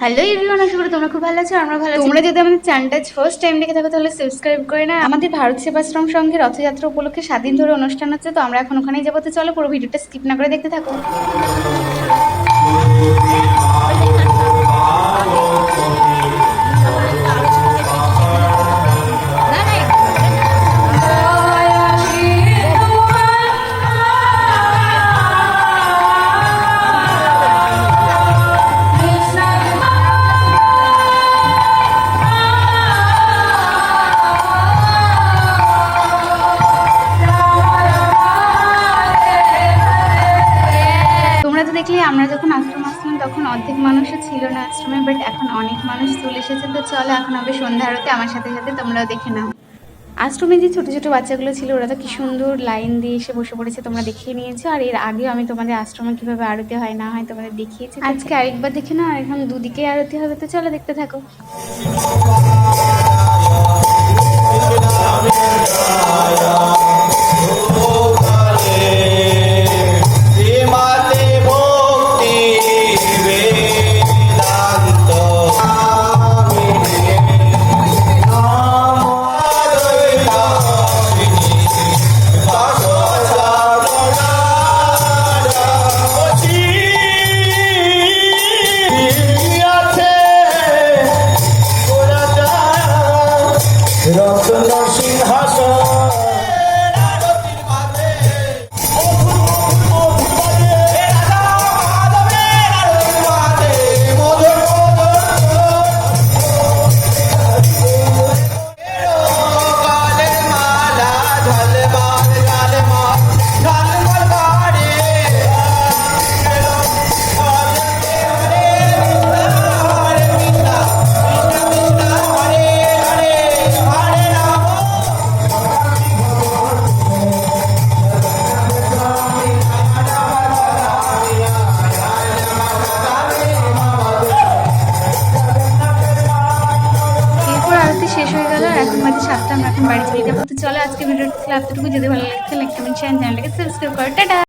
Hello everyone আশা করি তোমরা খুব ভালো আছো আমরা ভালো তোমরা যদি আমাদের চ্যানেলটা ফার্স্ট টাইম দেখে থাকো, তাহলে সাবস্ক্রাইব করে না আমাদের ভারত সেবাশ্রম সংঘের রথযাত্রা উপলক্ষে স্বাধীন দিন ধরে অনুষ্ঠান হচ্ছে, তো আমরা এখন ওখানেই যাব। তো চলো পুরো ভিডিওটা স্কিপ না করে দেখতে থাকো। দেখলে আমরা যখন আশ্রম আসলাম তখন অর্ধেক মানুষও ছিল না আশ্রমে বাট এখন অনেক মানুষ চলে এসেছে। তো চলো এখন হবে সন্ধ্যা আরতি আমার সাথে সাথে তোমরাও দেখে নাও। আশ্রমে যে ছোটো ছোটো বাচ্চাগুলো ছিল ওরা তো কি সুন্দর লাইন দিয়ে এসে বসে পড়েছে তোমরা দেখিয়ে নিয়েছো। আর এর আগেও আমি তোমাদের আশ্রমে কীভাবে আরতি হয় না হয় তোমাদের দেখিয়েছি। আজকে আরেকবার দেখে নাও আর এখন দুদিকে আরতি হবে তো চলো দেখতে থাকো। শেষ হয়ে গেল। এখন বাজে সাতটা, আমরা এখন বাড়ি চলে যাব। তো চলো আজকে ভিডিওটি এতটুকু। যদি ভালো লাগছে লাইক কমেন্ট শেয়ার চ্যানেলটাকে সাবস্ক্রাইব করো। টাটা!